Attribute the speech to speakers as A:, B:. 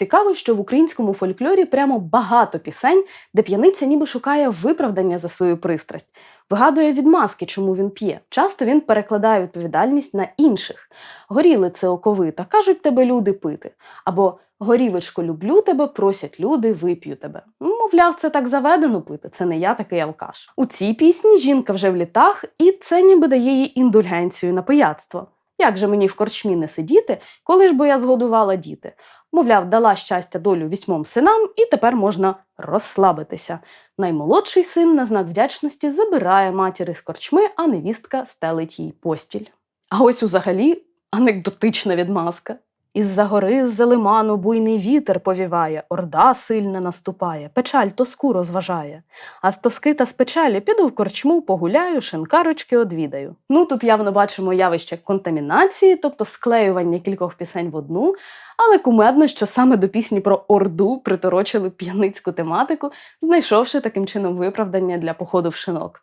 A: Цікаво, що в українському фольклорі прямо багато пісень, де п'яниця ніби шукає виправдання за свою пристрасть, вигадує відмазки, чому він п'є. Часто він перекладає відповідальність на інших. Горіли це оковита, кажуть тебе люди пити. Або горівочко, люблю тебе, просять люди, вип'ю тебе. Мовляв, це так заведено пити, це не я такий алкаш. У цій пісні жінка вже в літах, і це ніби дає їй індульгенцію на пияцтво. Як же мені в корчмі не сидіти, коли ж бо я згодувала діти? Мовляв, дала щастя долю вісьмом синам, і тепер можна розслабитися. Наймолодший син на знак вдячності забирає матір із корчми, а невістка стелить їй постіль. А ось узагалі анекдотична відмазка. Із-за гори, з-за лиману буйний вітер повіває, орда сильна наступає, печаль тоску розважає. А з тоски та з печалі піду в корчму, погуляю, шинкарочки одвідаю. Ну тут явно бачимо явище контамінації, тобто склеювання кількох пісень в одну, але кумедно, що саме до пісні про Орду приторочили п'яницьку тематику, знайшовши таким чином виправдання для походу в шинок.